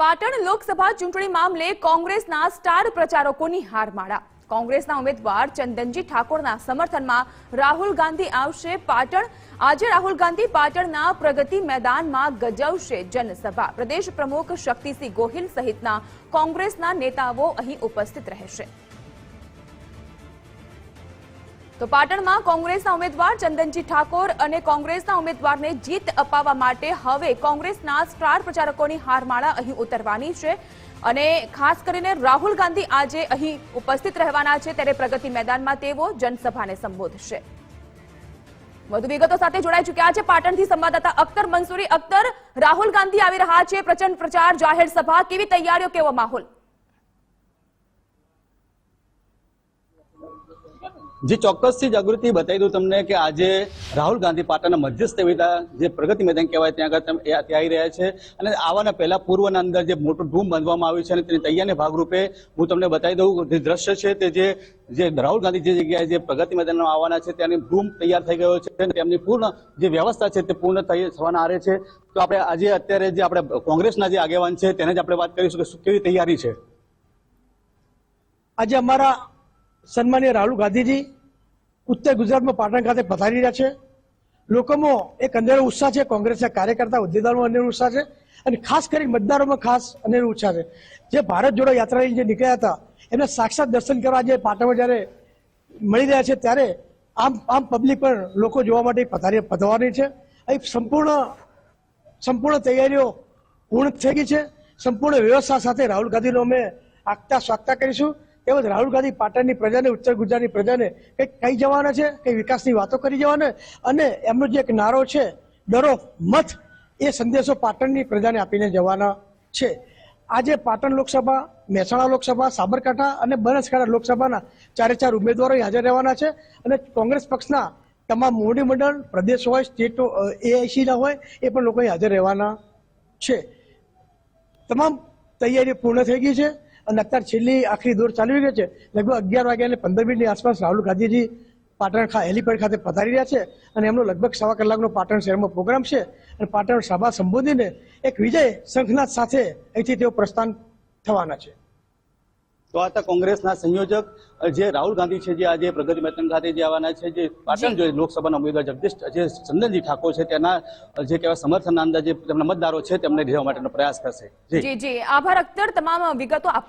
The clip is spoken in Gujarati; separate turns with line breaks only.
પાટણ લોકસભા ચૂંટણી મામલે કોંગ્રેસના સ્ટાર પ્રચારકોની હારમાળા. કોંગ્રેસના ઉમેદવાર ચંદનજી ઠાકોરના સમર્થનમાં રાહુલ ગાંધી આવશે પાટણ. આજે રાહુલ ગાંધી પાટણના પ્રગતિ મેદાનમાં ગજવશે જનસભા. પ્રદેશ પ્રમુખ શક્તિસિંહ ગોહિલ સહિતના કોંગ્રેસના નેતાઓ અહીં ઉપસ્થિત રહેશે. તો પાટણમાં કોંગ્રેસના ઉમેદવાર ચંદનજી ઠાકોર અને કોંગ્રેસના ઉમેદવારને જીત અપાવવા માટે હવે કોંગ્રેસના સ્ટાર પ્રચારકોની હારમાળા અહીં ઉતરવાની છે. અને ખાસ કરીને રાહુલ ગાંધી આજે અહીં ઉપસ્થિત રહેવાના છે ત્યારે પ્રગતિ મેદાનમાં તેઓ જનસભાને સંબોધશે. વધુ વિગતો સાથે જોડાઈ ચૂક્યા છે પાટણથી સંવાદદાતા અખ્તર મંસૂરી. અખ્તર, રાહુલ ગાંધી આવી રહ્યા છે. પ્રચંડ પ્રચાર, જાહેર સભા. કેવી તૈયારીઓ, કેવો માહોલ?
જે ચોક્કસથી જાગૃતિ બતાવી દઉં તમને કે આજે રાહુલ ગાંધી પાટણના મધ્યસ્થ વિધા જે પ્રગતિ મેદાન કહેવાય ત્યાં આગળ તમે ત્યાં આવી રહ્યા છે. અને આવવાના પહેલા પૂર્વના અંદર જે મોટું ધૂમ બાંધવામાં આવ્યું છે અને તેની તૈયારીના ભાગરૂપે હું તમને બતાવી દઉં જે દ્રશ્ય છે તે જે જે રાહુલ ગાંધી જે જગ્યાએ જે પ્રગતિ મેદાનમાં આવવાના છે ત્યાંની ધૂમ તૈયાર થઈ ગયો છે તેમની પૂર્ણ જે વ્યવસ્થા છે તે પૂર્ણ થઈ થવાના આરે છે. તો આપણે આજે અત્યારે જે આપણે કોંગ્રેસના જે આગેવાન છે તેને જ આપણે વાત કરીશું કે શું કેવી તૈયારી છે.
આજે અમારા સન્માનીય રાહુલ ગાંધીજી ઉત્તર ગુજરાતમાં પાટણ ખાતે પધારી રહ્યા છે. લોકોમાં એક અંધેરો ઉત્સાહ છે, કોંગ્રેસના કાર્યકર્તા હોદ્દેદારોમાં અંધેરો ઉત્સાહ છે અને ખાસ કરી મતદારોમાં ખાસ અંધેરો ઉત્સાહ છે. જે ભારત જોડો યાત્રા લઈને જે નીકળ્યા હતા, એમને સાક્ષાત દર્શન કરવા જે પાટણમાં જ્યારે મળી રહ્યા છે, ત્યારે આમ આમ પબ્લિક પણ લોકો જોવા માટે પધારી પધવાની છે. અહીં સંપૂર્ણ સંપૂર્ણ તૈયારીઓ પૂર્ણ થઈ ગઈ છે. સંપૂર્ણ વ્યવસ્થા સાથે રાહુલ ગાંધીનો અમે આગતા સ્વાગતા કરીશું. તેમજ રાહુલ ગાંધી પાટણની પ્રજાને, ઉત્તર ગુજરાતની પ્રજાને કંઈક કહી જવાના છે? કંઈ વિકાસની વાતો કરી જવાના? અને એમનો જે એક નારો છે, ડરો મત, એ સંદેશો પાટણની પ્રજાને આપીને જવાના છે. આજે પાટણ લોકસભા, મહેસાણા લોકસભા, સાબરકાંઠા અને બનાસકાંઠા લોકસભાના ચારે ચાર ઉમેદવારો હાજર રહેવાના છે. અને કોંગ્રેસ પક્ષના તમામ મોવડી મંડળ, પ્રદેશ હોય, સ્ટેટ એઆઈસીના હોય, એ પણ લોકો હાજર રહેવાના છે. તમામ તૈયારી પૂર્ણ થઈ ગઈ છે. અને અત્યારે છેલ્લી આખરી દોર ચાલી રહી છે. લગભગ અગિયાર વાગ્યા અને પંદર મિનિટની આસપાસ રાહુલ ગાંધીજી પાટણ ખા હેલીપેડ ખાતે પધારી રહ્યા છે અને એમનો લગભગ સવા કલાકનો પાટણ શહેરમાં પ્રોગ્રામ છે અને પાટણ સભા સંબોધીને એક વિજય શંખનાથ સાથે અહીંથી તેઓ પ્રસ્થાન થવાના છે.
તો આ તો કોંગ્રેસના સંયોજક જે રાહુલ ગાંધી છે જે આજે પ્રગતિ મેદાન ખાતે જે આવવાના છે જે પાટણ જે. લોકસભાના ઉમેદવાર જગદીશ જે ચંદનજી ઠાકોર છે તેના જે કહેવાય સમર્થનના અંદર જે તેમના મતદારો છે તેમને લેવા માટેનો પ્રયાસ કરશે. જી.
જી જી. આભાર અખ્તર તમામ વિગતો આપવા